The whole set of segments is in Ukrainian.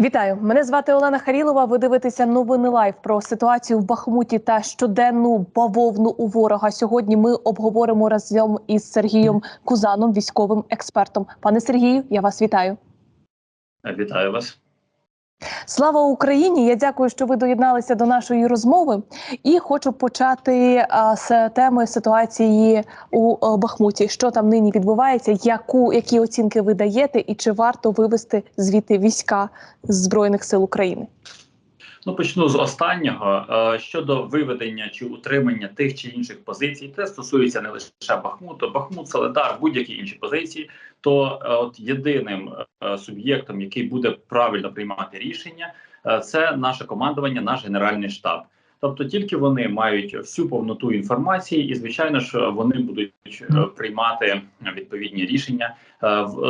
Вітаю, мене звати Олена Харілова. Ви дивитеся новини лайв про ситуацію в Бахмуті та щоденну бавовну у ворога. Сьогодні ми обговоримо разом із Сергієм Кузаном, військовим експертом. Пане Сергію, я вас вітаю. Вітаю вас. Слава Україні! Я дякую, що ви доєдналися до нашої розмови. І хочу почати а, з теми ситуації у а, Бахмуті. Що там нині відбувається? Яку які оцінки ви даєте, і чи варто вивести звідти війська з збройних сил України? Ну почну з останнього Е, щодо виведення чи утримання тих чи інших позицій. Це стосується не лише Бахмуту, Бахмут, Соледар, будь-які інші позиції. То е, от єдиним е, суб'єктом, який буде правильно приймати рішення, е, це наше командування, наш генеральний штаб. Тобто тільки вони мають всю повноту інформації, і звичайно ж вони будуть приймати відповідні рішення,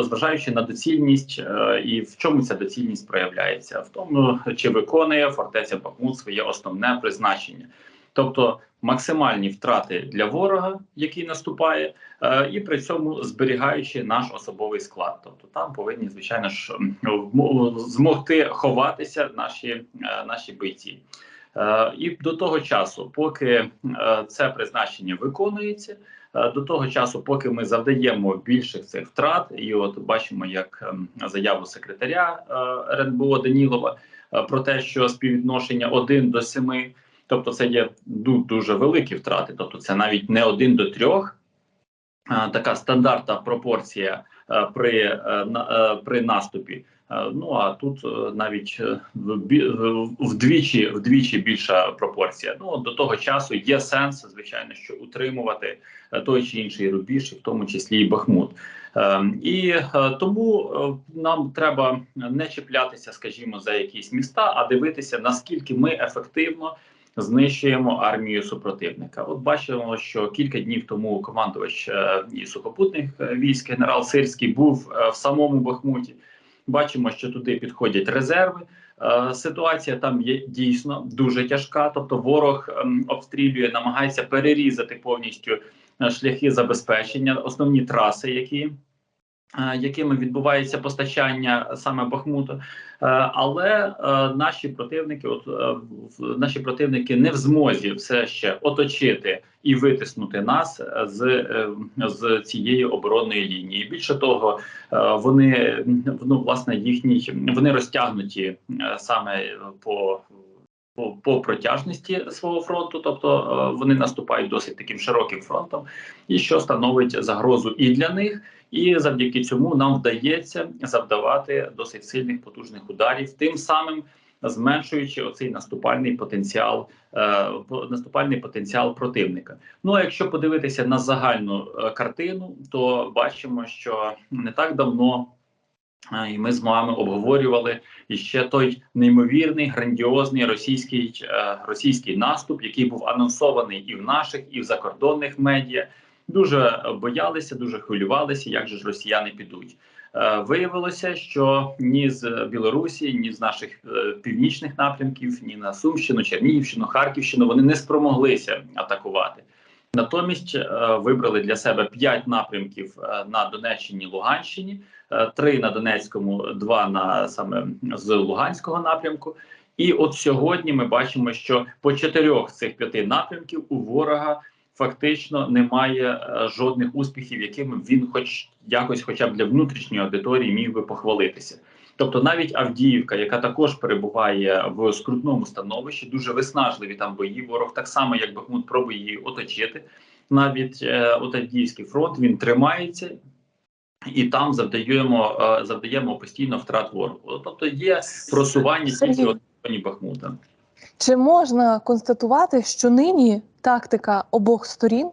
зважаючи на доцільність і в чому ця доцільність проявляється, в тому чи виконує фортеця Бахмут своє основне призначення, тобто максимальні втрати для ворога, який наступає, е, і при цьому зберігаючи наш особовий склад. Тобто там повинні звичайно ж змогти ховатися наші, е, наші бійці. Е, І до того часу, поки це призначення виконується, до того часу, поки ми завдаємо більших цих втрат, і от бачимо, як ем, заяву секретаря РНБО Данілова про те, що співвідношення 1 до 7, тобто це є дуже великі втрати, тобто це навіть не 1 до 3, е, така стандартна пропорція е, при, е, е, при наступі. Ну а тут навіть вдвічі вдвічі більша пропорція. Ну до того часу є сенс, звичайно, що утримувати той чи інший рубіж, в тому числі і Бахмут. І тому нам треба не чіплятися, скажімо, за якісь міста, а дивитися наскільки ми ефективно. Знищуємо армію супротивника. От бачимо, що кілька днів тому командувач е, і сухопутних е, військ генерал Сирський був е, в самому Бахмуті. Бачимо, що туди підходять резерви. Ситуація там є дійсно дуже тяжка. Тобто, ворог ем, обстрілює, намагається перерізати повністю шляхи забезпечення, основні траси, які. Е, Якими відбувається постачання саме Бахмуту, Е, але е, наші противники, от наші противники не в змозі все ще оточити і витиснути нас з, з цієї оборонної лінії. Більше того, вони ну власне їхні вони розтягнуті саме по. По, по протяжності свого фронту, тобто вони наступають досить таким широким фронтом, і що становить загрозу і для них, і завдяки цьому нам вдається завдавати досить сильних потужних ударів, тим самим зменшуючи оцей наступальний потенціал, е, наступальний потенціал противника. Ну а якщо подивитися на загальну е, картину, то бачимо, що не так давно. е, І ми з вами обговорювали іще той неймовірний грандіозний російський е, російський наступ, який був анонсований і в наших, і в закордонних медіа. Дуже боялися, дуже хвилювалися, як же ж росіяни підуть. Е, Виявилося, що ні з Білорусі, ні з наших е, північних напрямків, ні на Сумщину, Чернігівщину, Харківщину вони не спромоглися атакувати. Натомість е, вибрали для себе п'ять напрямків на Донеччині, Луганщині, три на Донецькому, два на саме з Луганського напрямку. І от сьогодні ми бачимо, що по чотирьох цих п'яти напрямків у ворога фактично немає е, жодних успіхів, якими він, хоч якось, хоча б для внутрішньої аудиторії, міг би похвалитися. Тобто, навіть Авдіївка, яка також перебуває в скрутному становищі, дуже виснажливі там бої. Ворог так само, як Бахмут, пробує її оточити. Навіть е, от Авдіївський фронт він тримається. І там завдаємо е, завдаємо постійно втрат ворогу. Тобто є просування тільки от Бахмута. Чи можна констатувати, що нині тактика обох сторін,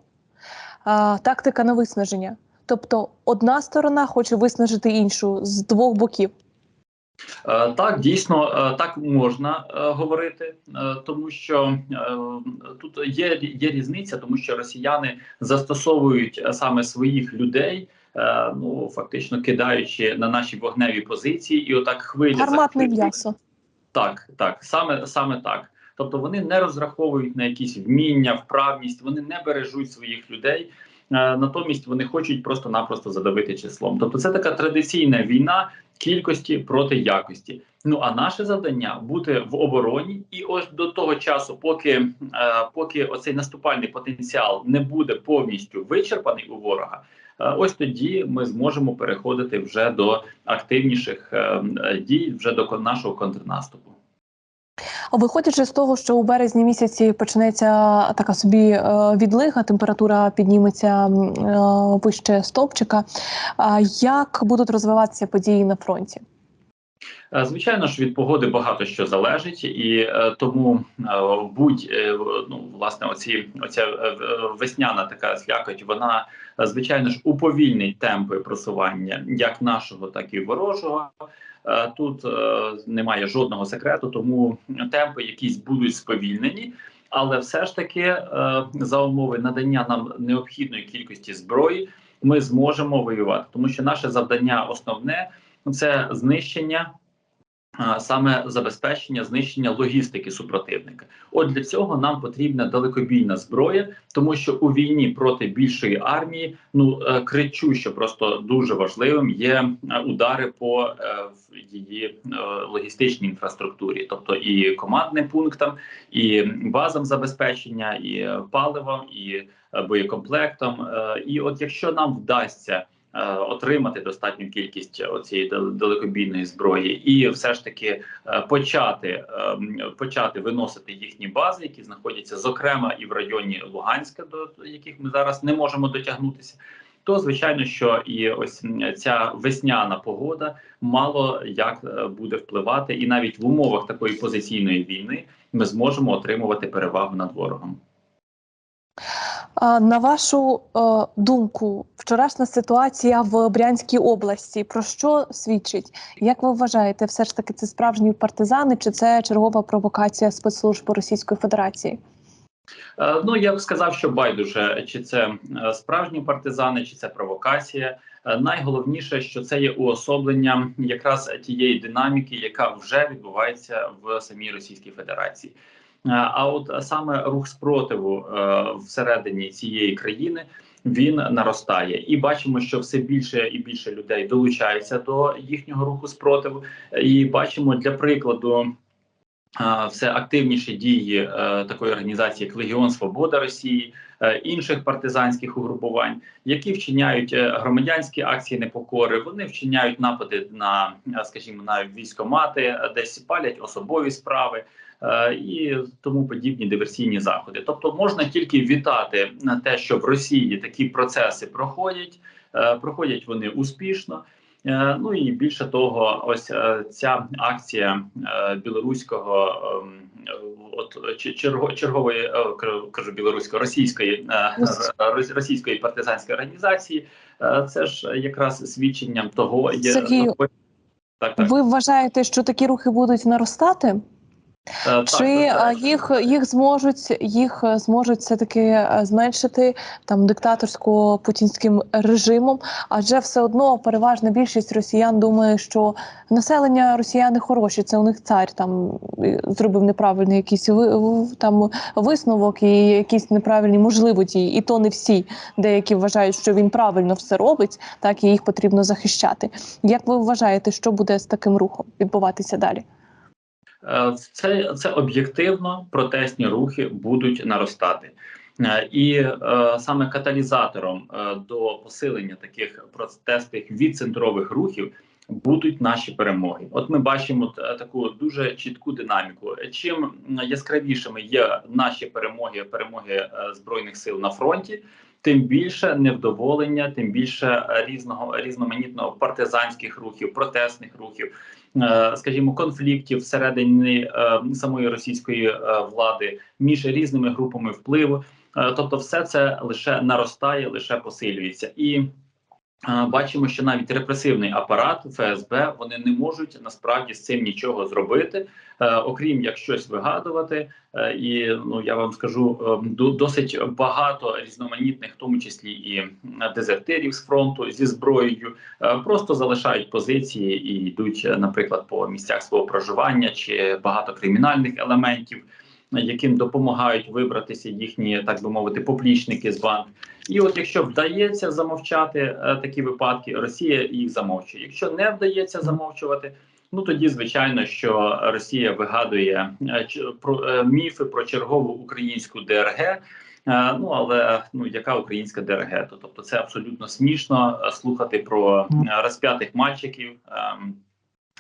а, тактика на виснаження? Тобто одна сторона хоче виснажити іншу з двох боків. Е, Так, дійсно, е, так можна е, говорити, тому що тут є, є різниця, тому що росіяни застосовують саме своїх людей, ну фактично кидаючи на наші вогневі позиції, і отак хвиля Гарматне м'ясо. Так, так, саме саме так. Тобто вони не розраховують на якісь вміння, вправність, вони не бережуть своїх людей. Натомість вони хочуть просто-напросто задавити числом. Тобто, це така традиційна війна кількості проти якості. Ну а наше завдання бути в обороні, і ось до того часу, поки е, поки оцей наступальний потенціал не буде повністю вичерпаний у ворога. е, Ось тоді ми зможемо переходити вже до активніших е, е, дій, вже до нашого контрнаступу. Виходячи з того, що у березні місяці почнеться така собі е, відлига, температура підніметься е, вище стовпчика. Як будуть розвиватися події на фронті? Е, Звичайно ж, від погоди багато що залежить, і тому будь ну власне, оці оця весняна така слякоть, вона звичайно ж уповільнить темпи просування як нашого, так і ворожого. Е, Тут е, немає жодного секрету, тому темпи якісь будуть сповільнені. Але все ж таки, е, за умови надання нам необхідної кількості зброї, ми зможемо воювати, тому що наше завдання основне це знищення саме забезпечення знищення логістики супротивника. От для цього нам потрібна далекобійна зброя, тому що у війні проти більшої армії ну е, кричуще просто дуже важливим є е, удари по е, її логістичній інфраструктурі, тобто і командним пунктам, і базам забезпечення, і паливом, і боєкомплектом. І от якщо нам вдасться отримати достатню кількість цієї далекобійної зброї, і все ж таки е, почати е, почати виносити їхні бази, які знаходяться зокрема і в районі Луганська, до яких ми зараз не можемо дотягнутися. То звичайно, що і ось ця весняна погода мало як е, буде впливати, і навіть в умовах такої позиційної війни ми зможемо отримувати перевагу над ворогом. На вашу думку, вчорашня ситуація в Брянській області про що свідчить? Як ви вважаєте, все ж таки це справжні партизани, чи це чергова провокація спецслужб Російської Федерації? Е, Ну я б сказав, що байдуже чи це е, справжні партизани, чи це провокація. Е, Найголовніше, що це є уособленням якраз тієї динаміки, яка вже відбувається в самій Російській Федерації. Е, А от саме рух спротиву е, всередині цієї країни він наростає, і бачимо, що все більше і більше людей долучається до їхнього руху спротиву. І бачимо для прикладу. Все активніші дії е, такої організації, як Легіон Свобода Росії, е, інших партизанських угрупувань, які вчиняють е, громадянські акції непокори. Вони вчиняють напади на, скажімо, на військомати, десь палять особові справи і тому подібні диверсійні заходи. Тобто можна тільки вітати на те, що в Росії такі процеси проходять, проходять вони успішно. Е, Ну і більше того, ось е, ця акція е, білоруського ем, от чергової кажу- білоруської російської Рос- рос- російської партизанської організації. Це ж якраз свідченням того, є Сергію, так, так. Ви вважаєте, що такі рухи будуть наростати? Е, Чи е, їх їх зможуть їх е, зможуть все таки зменшити там диктаторсько-путінським режимом? Адже все одно переважна більшість росіян думає, що населення росіяни хороші, це у них цар там зробив неправильний якийсь там висновок і якісь неправильні можливо дії, і то не всі. Деякі вважають, що він правильно все робить, так і їх потрібно захищати. Як ви вважаєте, що буде з таким рухом відбуватися далі? Е, Це, це об'єктивно протестні рухи будуть наростати. Е, І е, саме каталізатором е, до посилення таких протестних відцентрових рухів будуть наші перемоги. От ми бачимо т- таку дуже чітку динаміку. Чим яскравішими є наші перемоги, перемоги е, збройних сил на фронті, тим більше невдоволення, тим більше е, різного різноманітного партизанських рухів, протестних рухів е, скажімо, конфліктів всередині е, самої російської е, влади між різними групами впливу. Е, Тобто, все це лише наростає, лише посилюється і. Бачимо, що навіть репресивний апарат ФСБ вони не можуть насправді з цим нічого зробити, е, окрім як щось вигадувати. Е, і ну я вам скажу е, досить багато різноманітних, в тому числі і дезертирів з фронту зі зброєю, просто залишають позиції і йдуть, наприклад, по місцях свого проживання чи багато кримінальних елементів. Яким допомагають вибратися їхні, так би мовити, поплічники з банк. І от якщо вдається замовчати е, такі випадки, Росія їх замовчує. Якщо не вдається замовчувати, ну тоді звичайно, що Росія вигадує е, про е, міфи про чергову українську ДРГ. Е, Ну але ну яка українська ДРГ? Тобто це абсолютно смішно е, слухати про е, розп'ятих мальчиків. ем,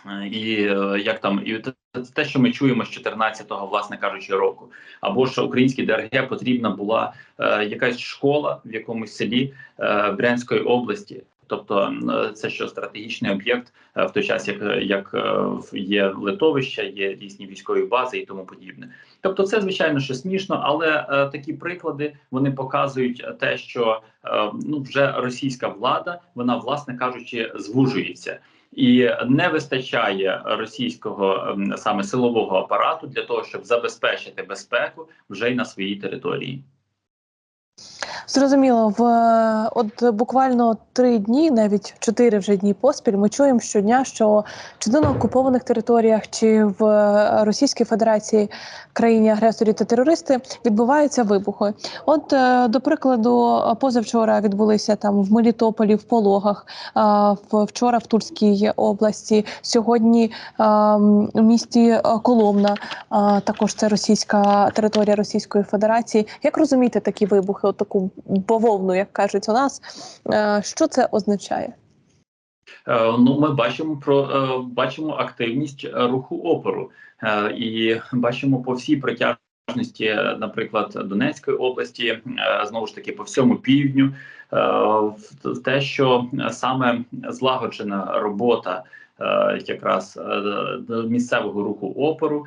е, І е, як там і те- те, що ми чуємо з 14-го, власне кажучи, року, або що українській ДРГ потрібна була е, якась школа в якомусь селі е, Брянської області. Тобто е, це що стратегічний об'єкт е, в той час, як, як е, є литовища, є різні військові бази і тому подібне. Тобто, це звичайно що смішно, але е, такі приклади вони показують те, що е, ну вже російська влада, вона, власне кажучи, звужується. І не вистачає російського ем, саме силового апарату для того, щоб забезпечити безпеку вже й на своїй території. Зрозуміло, в от буквально три дні, навіть чотири вже дні поспіль, ми чуємо щодня, що чи то на окупованих територіях, чи в Російській Федерації країні агресорі та терористи відбуваються вибухи. От е, до прикладу, позавчора відбулися там в Мелітополі, в Пологах, вчора в Тульській області, сьогодні в місті Коломна. Також це російська територія Російської Федерації. Як розуміти такі вибухи, от таку бавовну, як кажуть у нас? Е, Що це означає? Е, Ну, ми бачимо про е, бачимо активність руху опору і бачимо по всій протяжності, е, наприклад, Донецької області, знову ж таки по всьому півдню, те, що саме злагоджена робота. Е, Якраз е, місцевого руху опору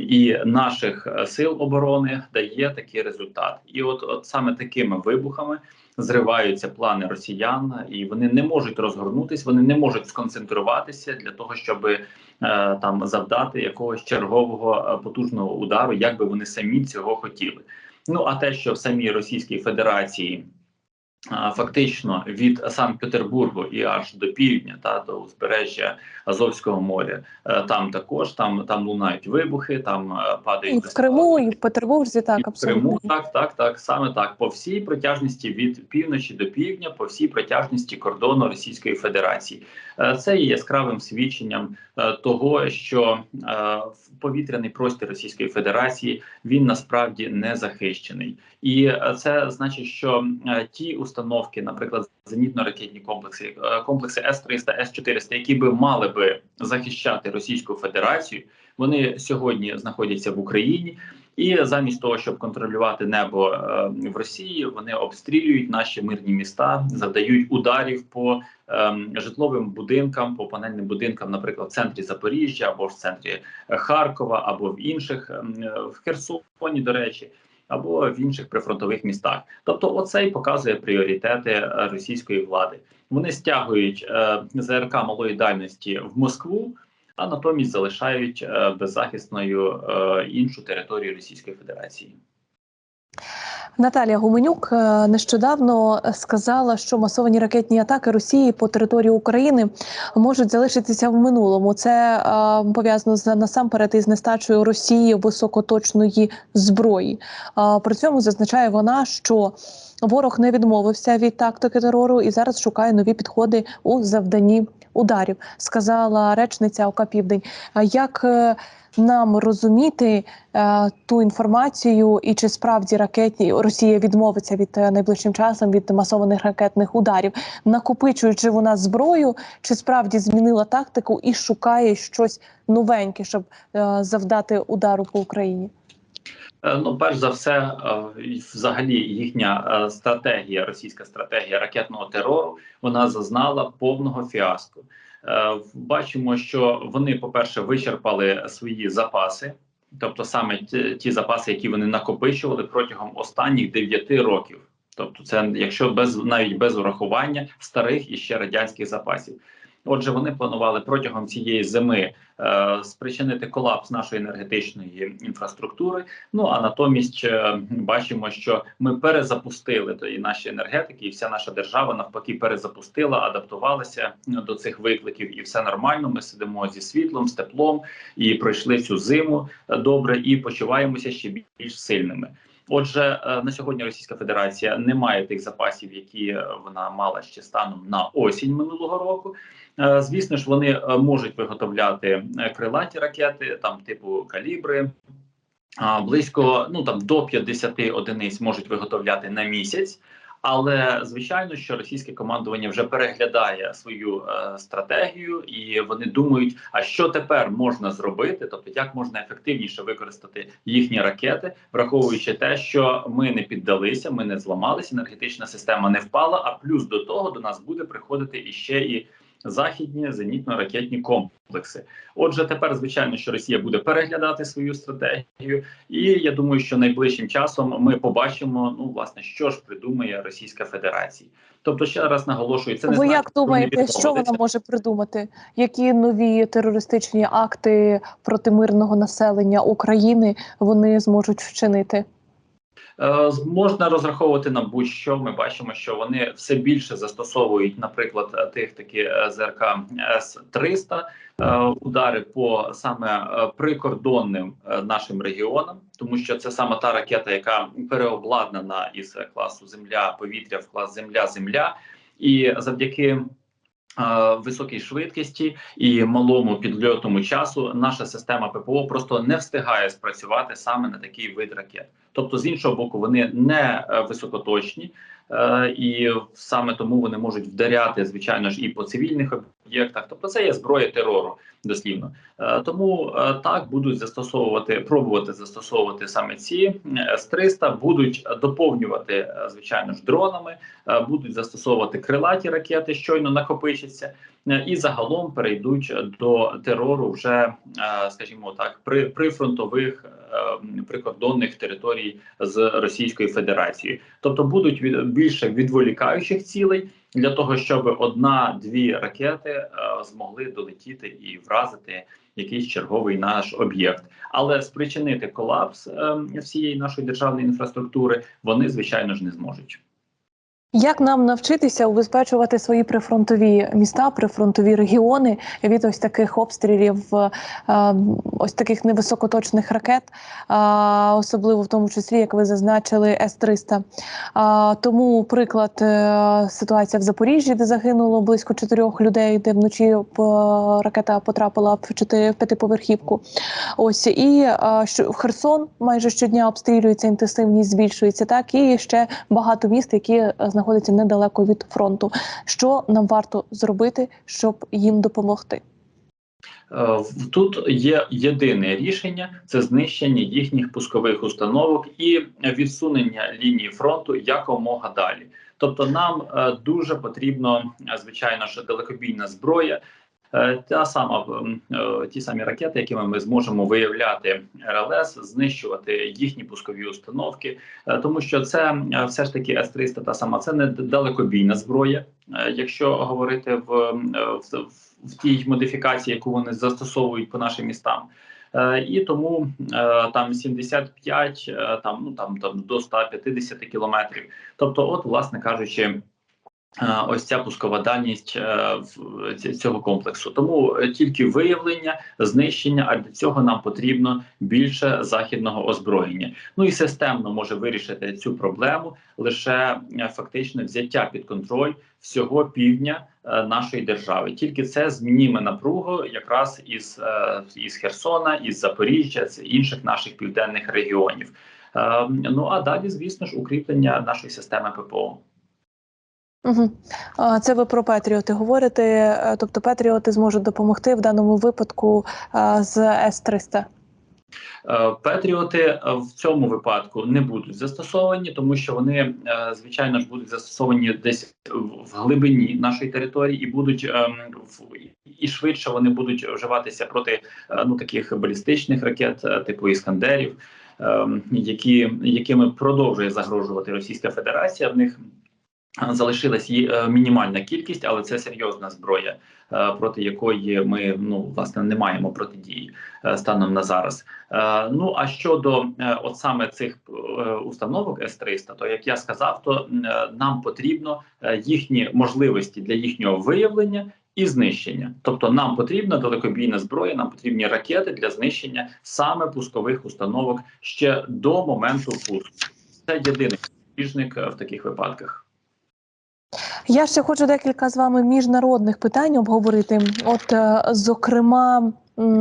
і наших е, сил оборони дає такий результат, і от, от саме такими вибухами зриваються плани росіян, і вони не можуть розгорнутися, вони не можуть сконцентруватися для того, щоб там завдати якогось чергового потужного удару, як би вони самі цього хотіли. Ну а те, що в самій Російській Федерації. Фактично від Санкт-Петербургу і аж до півдня та до узбережжя Азовського моря, е, там також там там лунають вибухи, там е, падають І в Криму, і в Петербурзі, так і в. Криму, так, так, так, саме так. По всій протяжності від півночі до півдня, по всій протяжності кордону Російської Федерації. Е, Це є яскравим свідченням того, що повітряний простір Російської Федерації він насправді не захищений, і е, це значить, що е, ті установки, наприклад, зенітно-ракетні комплекси, е, комплекси С-300, С-400, які би мали би захищати Російську Федерацію, вони сьогодні знаходяться в Україні. І замість того, щоб контролювати небо в Росії, вони обстрілюють наші мирні міста, завдають ударів по е, житловим будинкам, по панельним будинкам, наприклад, в центрі Запоріжжя або в центрі Харкова, або в інших ем, в Херсоні, до речі. Або в інших прифронтових містах, тобто, оце і показує пріоритети е, російської влади. Вони стягують е, ЗРК малої дальності в Москву, а натомість залишають е, беззахисною е, іншу територію Російської Федерації. Наталія Гуменюк е, нещодавно сказала, що масовані ракетні атаки Росії по території України можуть залишитися в минулому. Це е, пов'язано з насамперед із нестачею Росії високоточної зброї. Е, при цьому зазначає вона, що ворог не відмовився від тактики терору і зараз шукає нові підходи у завданні ударів. Сказала речниця ОК Південь. Як е, нам розуміти е, ту інформацію, і чи справді ракетні Росія відмовиться від е, найближчим часом від масованих ракетних ударів, накопичуючи вона зброю, чи справді змінила тактику і шукає щось новеньке, щоб завдати удару по Україні? Е, Ну, перш за все, е, взагалі їхня е, стратегія, російська стратегія ракетного терору, вона зазнала повного фіаско. Бачимо, що вони, по-перше, вичерпали свої запаси, тобто саме ті, запаси, які вони накопичували протягом останніх 9 років. Тобто, це якщо без навіть без урахування старих і ще радянських запасів. Отже, вони планували протягом цієї зими е, спричинити колапс нашої енергетичної інфраструктури. Ну а натомість е, бачимо, що ми перезапустили то і наші енергетики, і вся наша держава навпаки перезапустила, адаптувалася до цих викликів, і все нормально. Ми сидимо зі світлом, з теплом і пройшли цю зиму е, добре, і почуваємося ще більш сильними. Отже, е, на сьогодні Російська Федерація не має тих запасів, які е, вона мала ще станом на осінь минулого року. Е, Звісно ж, вони можуть виготовляти крилаті ракети, там типу калібри. Близько ну там до 50 одиниць можуть виготовляти на місяць. Але звичайно, що російське командування вже переглядає свою е, стратегію, і вони думають, а що тепер можна зробити, тобто як можна ефективніше використати їхні ракети, враховуючи те, що ми не піддалися, ми не зламалися, енергетична система не впала. А плюс до того до нас буде приходити іще і західні зенітно-ракетні комплекси. Отже, тепер звичайно, що Росія буде переглядати свою стратегію, і я думаю, що найближчим часом ми побачимо, ну власне, що ж придумає Російська Федерація. Тобто, ще раз наголошую, це не Ви як думаєте, що вона може придумати? Які нові терористичні акти проти мирного населення України вони зможуть вчинити? Е, Можна розраховувати на будь-що. Ми бачимо, що вони все більше застосовують, наприклад, е, тих такі е, ЗРК С 300 удари по саме е, прикордонним е, нашим регіонам, тому що це саме та ракета, яка переобладнана із е, класу Земля, повітря в клас Земля, Земля, і завдяки. Е, Високій швидкості і малому підльотному часу наша система ППО просто не встигає спрацювати саме на такий вид ракет. Тобто, з іншого боку, вони не е, високоточні, е, і саме тому вони можуть вдаряти, звичайно ж, і по цивільних об'єктах. Тобто, це є зброя терору, дослівно. Е, Тому е, так будуть застосовувати, пробувати застосовувати саме ці С-300, будуть доповнювати, е, звичайно ж, дронами, е, будуть застосовувати крилаті ракети, щойно накопичаться, е, і загалом перейдуть до терору вже, е, скажімо так, при прифронтових е, прикордонних територій з Російською Федерацією. Тобто будуть від, більше відволікаючих цілей для того, щоб одна-дві ракети е, змогли долетіти і вразити якийсь черговий наш об'єкт, але спричинити колапс е, всієї нашої державної інфраструктури вони звичайно ж не зможуть. Як нам навчитися убезпечувати свої прифронтові міста, прифронтові регіони від ось таких обстрілів, е, ось таких невисокоточних ракет, е, особливо в тому числі, як ви зазначили, С-300. Е, Тому приклад ситуація в Запоріжжі, де загинуло близько чотирьох людей, де вночі ракета потрапила в п'ятиповерхівку. Ось і Херсон майже щодня обстрілюється, інтенсивність збільшується, так і ще багато міст, які знаходяться недалеко від фронту. Що нам варто зробити, щоб їм допомогти? Е, Тут є єдине рішення: це знищення їхніх пускових установок і відсунення лінії фронту якомога далі. Тобто, нам е, дуже потрібно, е, звичайно що далекобійна зброя. Е, Та сама м, е, ті самі ракети, якими ми зможемо виявляти РЛС, знищувати їхні пускові установки, Е, тому що це е, все ж таки С-300 та сама це не далекобійна зброя. Е, Якщо говорити в, е, в, в тій модифікації, яку вони застосовують по нашим містам. Е, і тому е, там 75, е, там ну там, там до 150 кілометрів. Тобто, от, власне кажучи. Ось ця пускова дальність е, цього комплексу. Тому тільки виявлення, знищення, а для цього нам потрібно більше західного озброєння. Ну і системно може вирішити цю проблему лише е, фактичне взяття під контроль всього півдня е, нашої держави. Тільки це зніме напругу якраз із, із Херсона, із Запоріжжя, з інших наших південних регіонів. Е, Ну а далі, звісно ж, укріплення нашої системи ППО. Угу. Це ви про Петріоти говорите. е, Тобто Петріоти зможуть допомогти в даному випадку з С-300. Е, Петріоти в цьому випадку не будуть застосовані, тому що вони, е, звичайно ж, будуть застосовані десь в- глибині нашої території і будуть ем, і швидше вони будуть вживатися проти ну таких балістичних ракет, типу іскандерів, ем, які якими продовжує загрожувати Російська Федерація. В них Залишилась її е, мінімальна кількість, але це серйозна зброя, е, проти якої ми ну власне не маємо протидії е, станом на зараз. Ну а щодо от саме цих установок С-300, то як я сказав, то нам потрібно їхні можливості для їхнього виявлення і знищення. Тобто, нам потрібна далекобійна зброя, нам потрібні ракети для знищення саме пускових установок ще до моменту пуску. Це єдиний спіжник в таких випадках. Я ще хочу декілька з вами міжнародних питань обговорити. От, е, зокрема,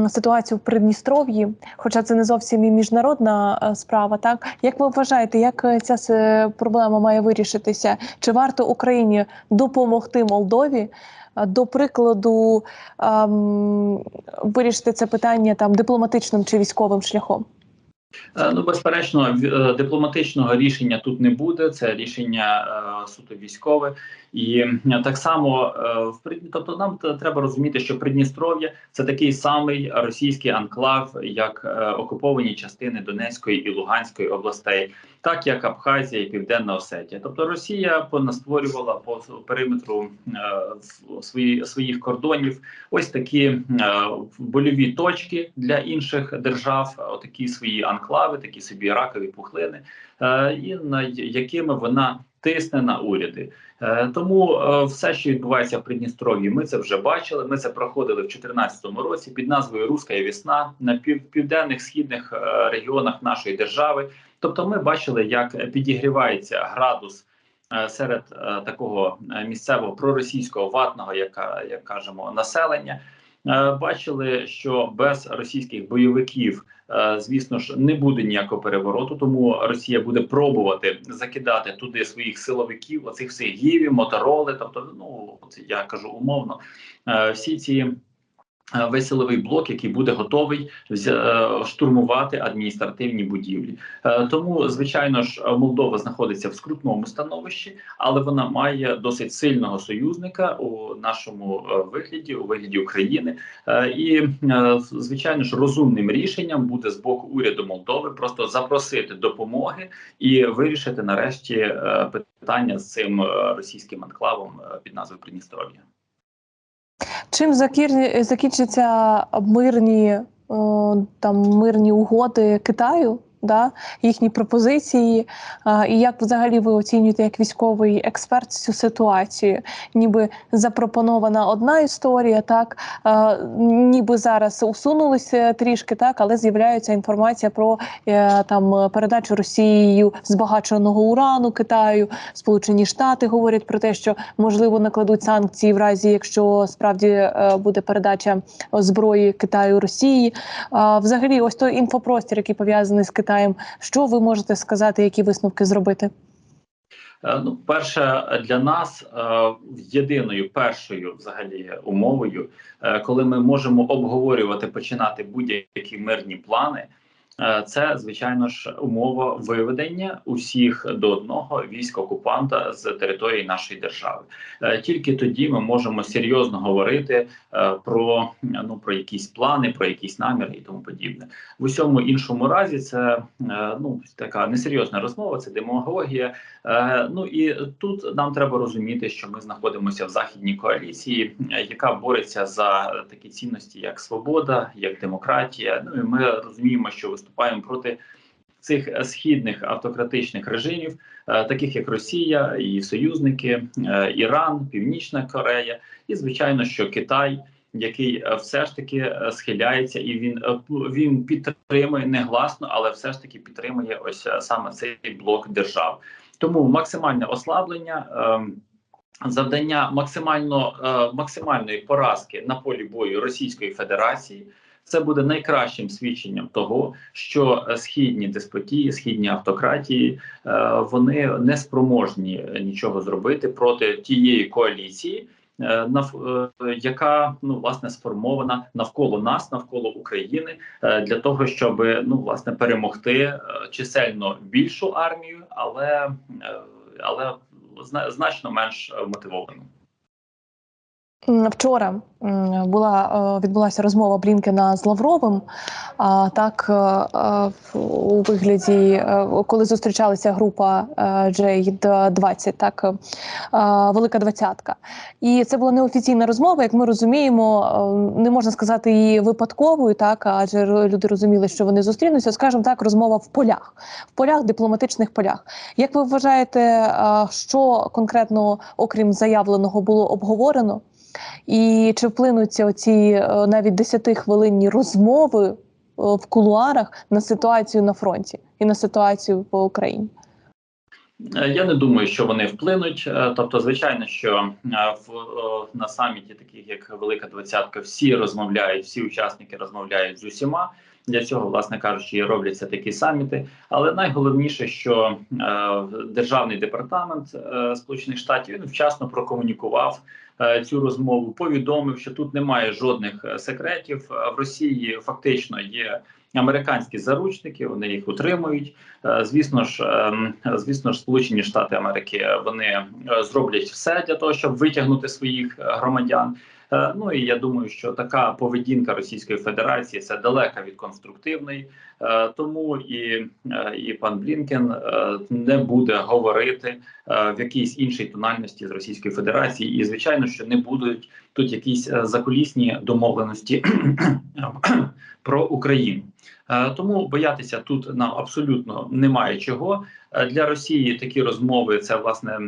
ситуацію в Придністров'ї, хоча це не зовсім і міжнародна е, справа, так як ви вважаєте, як е, ця проблема має вирішитися? Чи варто Україні допомогти Молдові? До прикладу, ем, вирішити це питання там дипломатичним чи військовим шляхом? Е, Ну, безперечно, е, дипломатичного рішення тут не буде. Це рішення е, суто військове, і е, так само е, в Прид- тобто нам треба розуміти, що Придністров'я це такий самий російський анклав, як е, окуповані частини Донецької і Луганської областей, так як Абхазія і Південна Осетія. Тобто Росія понастворювала по периметру е, свої, своїх кордонів ось такі е, больові точки для інших держав, е, такі свої анклави, такі собі ракові пухлини, е, і на якими вона тисне на уряди. Е, Тому е, все, що відбувається в Придністров'ї, ми це вже бачили. Ми це проходили в 2014 році під назвою Руська весна на пів, південних східних регіонах нашої держави. Тобто, ми бачили, як підігрівається градус. Серед такого місцевого проросійського ватного, яка як кажемо, населення бачили, що без російських бойовиків, звісно ж, не буде ніякого перевороту. Тому Росія буде пробувати закидати туди своїх силовиків, оцих всіх гівів, мотороли. Тобто, ну це я кажу умовно, е, всі ці. Е, Весь силовий блок, який буде готовий е, штурмувати адміністративні будівлі, Е, тому звичайно ж Молдова знаходиться в скрутному становищі, але вона має досить сильного союзника у нашому вигляді, у вигляді України. І звичайно ж розумним рішенням буде з боку уряду Молдови просто запросити допомоги і вирішити нарешті питання з цим російським анклавом під назвою Придністров'я. Чим закінчаться мирні там мирні угоди Китаю? Да, їхні пропозиції, а, і як взагалі ви оцінюєте як військовий експерт цю ситуацію? Ніби запропонована одна історія, так а, ніби зараз усунулися трішки, так, але з'являється інформація про е, там передачу Росією збагаченого урану Китаю. Сполучені Штати говорять про те, що можливо накладуть санкції в разі, якщо справді е, буде передача зброї Китаю Росії. А, взагалі, ось той інфопростір, який пов'язаний з Китаєм. Що ви можете сказати, які висновки зробити? Е, Ну, перше для нас е, єдиною першою взагалі умовою, е, коли ми можемо обговорювати, починати будь-які мирні плани, це звичайно ж умова виведення усіх до одного військ окупанта з території нашої держави. Е, Тільки тоді ми можемо серйозно говорити е, про ну про якісь плани, про якісь наміри і тому подібне. В усьому іншому разі це е, ну така несерйозна розмова, це демагогія. Е, Ну і тут нам треба розуміти, що ми знаходимося в західній коаліції, е, яка бореться за такі цінності, як свобода, як демократія. Ну і ми розуміємо, що виступаємо проти цих східних автократичних режимів, е, таких як Росія, і союзники, е, Іран, Північна Корея, і звичайно, що Китай. Який е, все ж таки схиляється, і він він підтримує негласно, але все ж таки підтримує ось саме цей блок держав. Тому максимальне ослаблення, ем, завдання максимально максимальної поразки на полі бою Російської Федерації. Це буде найкращим свідченням того, що е, східні деспотії, східні автократії е, вони не спроможні нічого зробити проти тієї коаліції, е, яка ну власне сформована навколо нас, навколо України, для того, щоб ну власне перемогти чисельно більшу армію, але, але значно менш мотивовану. Вчора була е, відбулася розмова Блінкена з Лавровим. А так е, е, у вигляді, коли зустрічалася група е, J20, так велика двадцятка. І це була неофіційна розмова. Як ми розуміємо, не можна сказати її випадковою, так адже люди розуміли, що вони зустрінуться. Скажімо так, розмова в полях, в полях, дипломатичних полях. Як ви вважаєте, що конкретно, окрім заявленого, було обговорено? І чи вплинуться оці е, навіть 10-хвилинні розмови е, в кулуарах на ситуацію на фронті і на ситуацію по Україні? Е, Я не думаю, що вони вплинуть. Тобто, звичайно, що в на саміті, таких як Велика Двадцятка, всі розмовляють, всі учасники розмовляють з усіма. Для цього, власне кажучи, робляться такі саміти. Але найголовніше, що державний департамент Сполучених Штатів він вчасно прокомунікував цю розмову, повідомив, що тут немає жодних е, секретів. Е, В Росії фактично є американські заручники, вони їх утримують. Е, Звісно ж, ем, звісно ж, Сполучені Штати Америки е, вони е, зроблять все для того, щоб витягнути своїх е, громадян. Е, Ну і я думаю, що така поведінка Російської Федерації це далека від конструктивної, Е, тому і, е, і пан Блінкен не буде говорити в якійсь іншій тональності з Російської Федерації, і звичайно, що не будуть тут якісь е, закулісні домовленості про Україну. Е, Тому боятися тут нам абсолютно немає чого. Е, Для Росії такі розмови це власне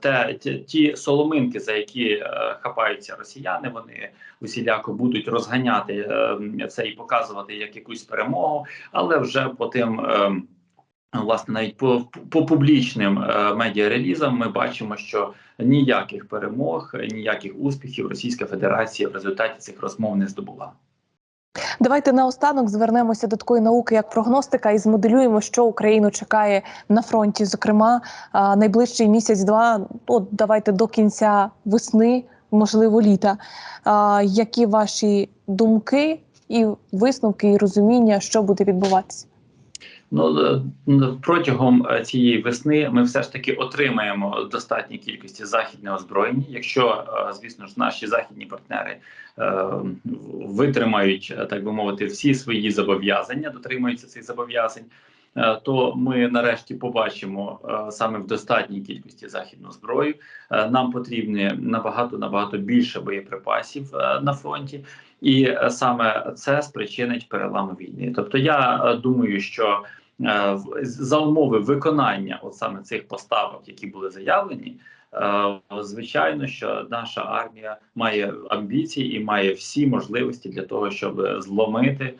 те, ті, соломинки, за які хапаються росіяни. Вони усіляко будуть розганяти це і показувати як якусь перемогу, але вже по тим. Е, Власне, навіть по, по публічним е, медіарелізам ми бачимо, що ніяких перемог, ніяких успіхів Російська Федерація в результаті цих розмов не здобула. Давайте наостанок звернемося до такої науки, як прогностика, і змоделюємо, що Україну чекає на фронті. Зокрема, найближчий місяць-два. От давайте до кінця весни, можливо, літа. Які ваші думки і висновки, і розуміння, що буде відбуватися? Ну е, протягом е, цієї весни ми все ж таки отримаємо достатні кількості західного озброєння. Якщо, е, звісно ж, наші західні партнери е, витримають, так би мовити, всі свої зобов'язання, дотримуються цих зобов'язань. То ми нарешті побачимо саме в достатній кількості західну зброю. Нам потрібні набагато набагато більше боєприпасів на фронті, і е, саме це спричинить перелами війни. Тобто, я е, думаю, що е, за умови виконання от саме цих поставок, які були заявлені, звичайно, що наша армія має амбіції і має всі можливості для того, щоб зломити.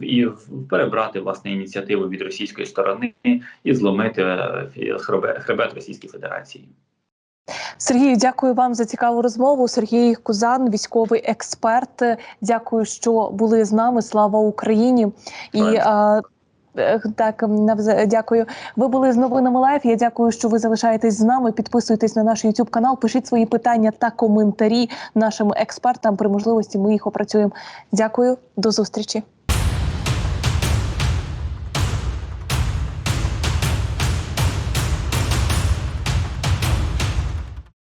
І перебрати власне ініціативу від російської сторони і зломити хребет Російської Федерації. Сергію, дякую вам за цікаву розмову. Сергій Кузан, військовий експерт. Дякую, що були з нами. Слава Україні! І а, е, так дякую. Ви були з новинами Лайф. Я дякую, що ви залишаєтесь з нами. Підписуйтесь на наш YouTube канал. Пишіть свої питання та коментарі нашим експертам. При можливості ми їх опрацюємо. Дякую, до зустрічі.